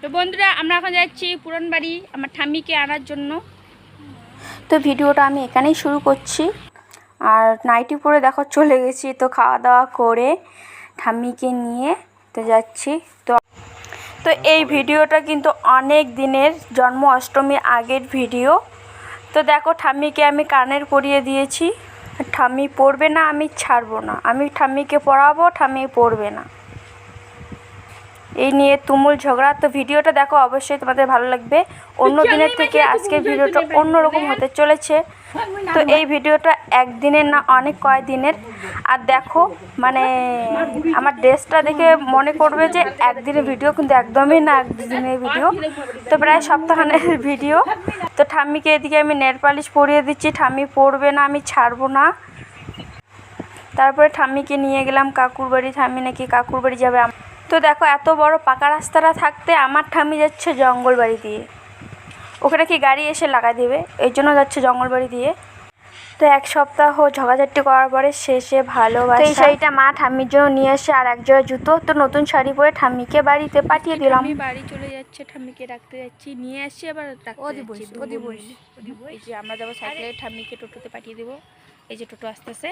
তো বন্ধুরা, আমরা এখন যাচ্ছি পুরন বাড়ি আমার ঠাম্মিকে আনার জন্য। তো ভিডিওটা আমি এখানেই শুরু করছি। আর নাইটি পরে দেখো চলে গেছি, তো খাওয়া দাওয়া করে ঠাম্মিকে নিয়ে তো যাচ্ছি। তো তো এই ভিডিওটা কিন্তু অনেক দিনের জন্ম অষ্টমীর আগের ভিডিও। তো দেখো ঠাম্মিকে আমি কানের পরিয়ে দিয়েছি। ঠাম্মি পড়বে না, আমি ছাড়বো না। আমি ঠাম্মিকে পড়াবো ঠাম্মি পড়বে না। এই নিয়ে তুমুল ঝগড়া। তো ভিডিওটা দেখো অবশ্যই তোমাদের ভালো লাগবে। অন্য দিনের থেকে আজকের ভিডিওটা অন্যরকম হতে চলেছে। তো এই ভিডিওটা একদিনের না অনেক কয়দিনের। আর দেখো মানে আমার ড্রেসটা দেখে মনে করবে যে একদিনের ভিডিও কিন্তু একদমই না একদিনের ভিডিও। তো প্রায় সপ্তাহের ভিডিও। তো ঠাম্মিকে এদিকে আমি নেল পালিশ পরিয়ে দিচ্ছি। ঠাম্মি পরবে না আমি ছাড়বো না। তারপরে ঠাম্মিকে নিয়ে গেলাম কাকুর বাড়ি। ঠাম্মি নাকি কাকুর বাড়ি যাবে তো দেখো এত বড় পাকা রাস্তাটা থাকতে আমার ঠাম্মি যাচ্ছে জঙ্গল বাড়ি দিয়ে। ওখানে কি গাড়ি এসে লাগাই দেবে? এই জন্য যাচ্ছে জঙ্গল বাড়ি দিয়ে। তো এক সপ্তাহ ঝগাঝাটি করার পরে শেষে ভালোবাসা। এই শাড়িটা মা ঠাম্মির জন্য নিয়ে এসে আর এক জোড়া জুতো। তো নতুন শাড়ি পরে ঠাম্মিকে বাড়িতে পাঠিয়ে দিলাম। আমি বাড়ি চলে যাচ্ছে ঠাম্মিকে রাখতে যাচ্ছি। নিয়ে আসছি আবার। এই যে আমরা যাব সাইকেলে ঠাম্মিকে টোটোতে পাঠিয়ে দেবো। এই যে টোটো আসতেছে।